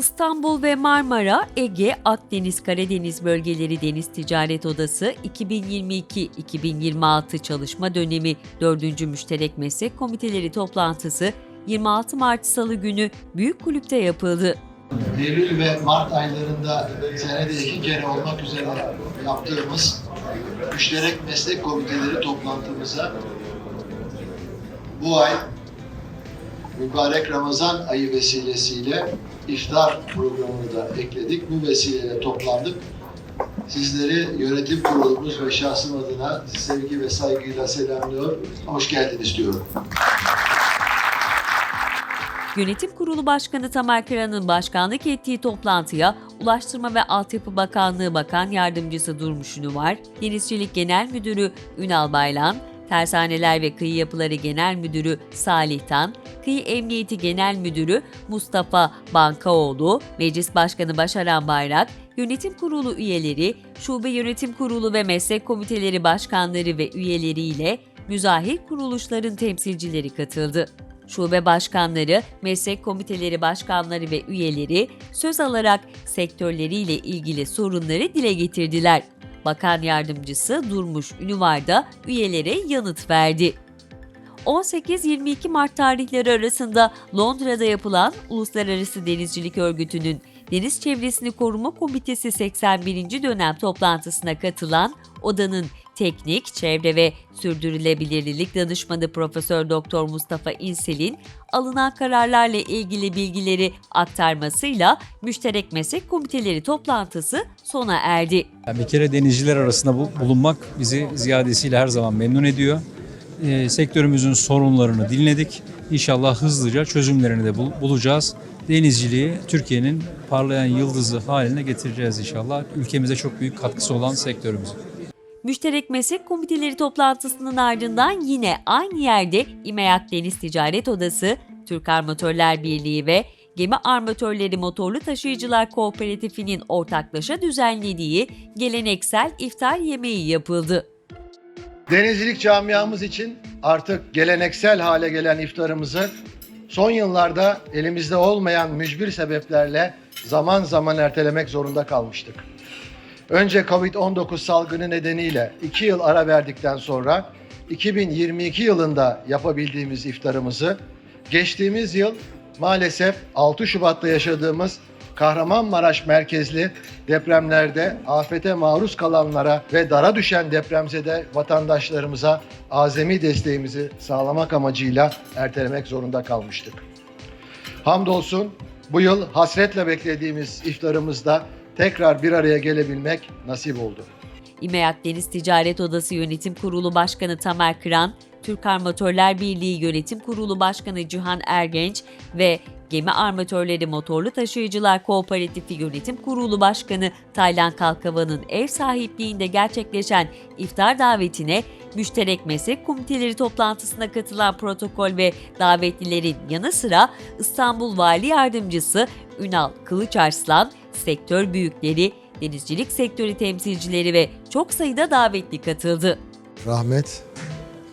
İstanbul ve Marmara, Ege, Akdeniz, Karadeniz bölgeleri Deniz Ticaret Odası 2022-2026 çalışma dönemi 4. Müşterek Meslek Komiteleri toplantısı 26 Mart Salı günü Büyük Kulüp'te yapıldı. Eylül ve Mart aylarında senede iki kere olmak üzere yaptığımız müşterek meslek komiteleri toplantımıza bu ay mübarek Ramazan ayı vesilesiyle iftar programını da ekledik. Bu vesileyle toplandık. Sizleri yönetim kurulumuz ve şahsım adına sevgi ve saygıyla selamlıyor. Hoş geldiniz diyorum. Yönetim Kurulu Başkanı Tamer Kıran'ın başkanlık ettiği toplantıya Ulaştırma ve Altyapı Bakanlığı Bakan Yardımcısı Durmuş Ünüvar, Denizcilik Genel Müdürü Ünal Baylan, Tersaneler ve Kıyı Yapıları Genel Müdürü Salih Tan, Kıyı Emniyeti Genel Müdürü Mustafa Bankaoğlu, Meclis Başkanı Başaran Bayrak, Yönetim Kurulu üyeleri, Şube Yönetim Kurulu ve Meslek Komiteleri Başkanları ve üyeleriyle müzahir kuruluşların temsilcileri katıldı. Şube başkanları, meslek komiteleri başkanları ve üyeleri söz alarak sektörleriyle ilgili sorunları dile getirdiler. Bakan yardımcısı Durmuş Ünüvar da üyelere yanıt verdi. 18-22 Mart tarihleri arasında Londra'da yapılan Uluslararası Denizcilik Örgütü'nün Deniz Çevresini Koruma Komitesi 81. dönem toplantısına katılan odanın teknik, çevre ve sürdürülebilirlik danışmanı Profesör Doktor Mustafa İnsel'in alınan kararlarla ilgili bilgileri aktarmasıyla müşterek meslek komiteleri toplantısı sona erdi. Bir kere denizciler arasında bu- bulunmak bizi ziyadesiyle her zaman memnun ediyor. Ee, sektörümüzün sorunlarını dinledik. İnşallah hızlıca çözümlerini de bul- bulacağız. Denizciliği Türkiye'nin parlayan yıldızı haline getireceğiz inşallah. Ülkemize çok büyük katkısı olan sektörümüzün. Müşterek Meslek Komiteleri toplantısının ardından yine aynı yerde İMEAK Deniz Ticaret Odası, Türk Armatörler Birliği ve Gemi Armatörleri Motorlu Taşıyıcılar Kooperatifi'nin ortaklaşa düzenlediği geleneksel iftar yemeği yapıldı. Denizcilik camiamız için artık geleneksel hale gelen iftarımızı son yıllarda elimizde olmayan mücbir sebeplerle zaman zaman ertelemek zorunda kalmıştık. Önce Covid-19 salgını nedeniyle 2 yıl ara verdikten sonra 2022 yılında yapabildiğimiz iftarımızı geçtiğimiz yıl maalesef 6 Şubat'ta yaşadığımız Kahramanmaraş merkezli depremlerde afete maruz kalanlara ve dara düşen depremzede vatandaşlarımıza azami desteğimizi sağlamak amacıyla ertelemek zorunda kalmıştık. Hamdolsun bu yıl hasretle beklediğimiz iftarımızda tekrar bir araya gelebilmek nasip oldu. İMEAK Deniz Ticaret Odası Yönetim Kurulu Başkanı Tamer Kıran, Türk Armatörler Birliği Yönetim Kurulu Başkanı Cihan Ergenç ve Gemi Armatörleri Motorlu Taşıyıcılar Kooperatifi Yönetim Kurulu Başkanı Taylan Kalkavan'ın ev sahipliğinde gerçekleşen iftar davetine müşterek meslek komiteleri toplantısına katılan protokol ve davetlilerin yanı sıra İstanbul Vali Yardımcısı Ünal Kılıçarslan, sektör büyükleri, denizcilik sektörü temsilcileri ve çok sayıda davetli katıldı. rahmet,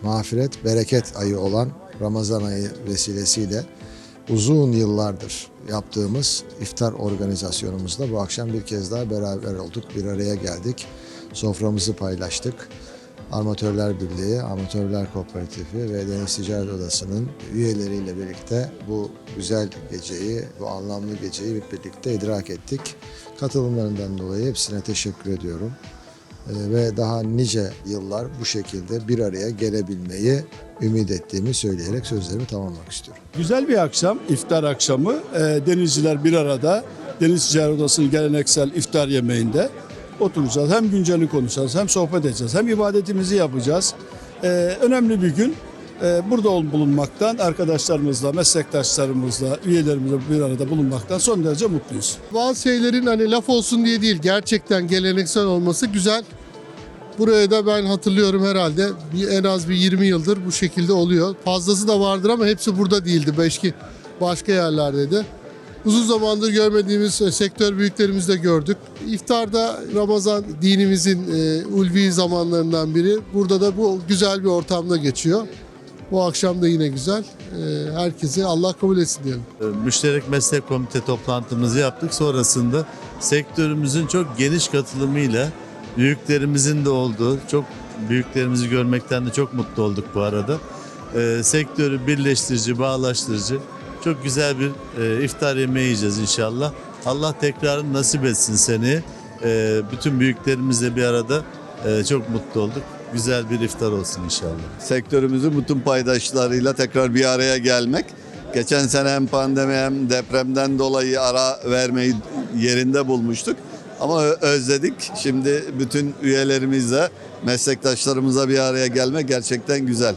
mağfiret, bereket ayı olan Ramazan ayı vesilesiyle uzun yıllardır yaptığımız iftar organizasyonumuzda bu akşam bir kez daha beraber olduk, bir araya geldik, soframızı paylaştık. Armatörler Birliği, Amatörler Kooperatifi ve Deniz Ticaret Odası'nın üyeleriyle birlikte bu güzel geceyi, bu anlamlı geceyi birlikte idrak ettik. Katılımlarından dolayı hepsine teşekkür ediyorum. Ee, ve daha nice yıllar bu şekilde bir araya gelebilmeyi ümit ettiğimi söyleyerek sözlerimi tamamlamak istiyorum. Güzel bir akşam, iftar akşamı. Ee, denizciler bir arada Deniz Ticaret Odası'nın geleneksel iftar yemeğinde oturacağız. Hem günceli konuşacağız, hem sohbet edeceğiz, hem ibadetimizi yapacağız. Ee, önemli bir gün. Ee, burada bulunmaktan, arkadaşlarımızla, meslektaşlarımızla, üyelerimizle bir arada bulunmaktan son derece mutluyuz. Bazı şeylerin hani laf olsun diye değil gerçekten geleneksel olması güzel. Buraya da ben hatırlıyorum herhalde bir, en az bir 20 yıldır bu şekilde oluyor. Fazlası da vardır ama hepsi burada değildi. Belki başka yerlerdeydi. Uzun zamandır görmediğimiz e, sektör büyüklerimizi de gördük. İftarda Ramazan dinimizin e, ulvi zamanlarından biri. Burada da bu güzel bir ortamda geçiyor. Bu akşam da yine güzel. E, herkese Allah kabul etsin diyelim. Müşterek Meslek Komite toplantımızı yaptık. Sonrasında sektörümüzün çok geniş katılımıyla büyüklerimizin de olduğu, çok büyüklerimizi görmekten de çok mutlu olduk bu arada. Ee, sektörü birleştirici, bağlaştırıcı çok güzel bir e, iftar yemeği yiyeceğiz inşallah. Allah tekrarını nasip etsin seni. Ee, bütün büyüklerimizle bir arada e, çok mutlu olduk. Güzel bir iftar olsun inşallah. sektörümüzün bütün paydaşlarıyla tekrar bir araya gelmek. Geçen sene hem pandemi hem depremden dolayı ara vermeyi yerinde bulmuştuk. Ama özledik. Şimdi bütün üyelerimizle, meslektaşlarımıza bir araya gelmek gerçekten güzel.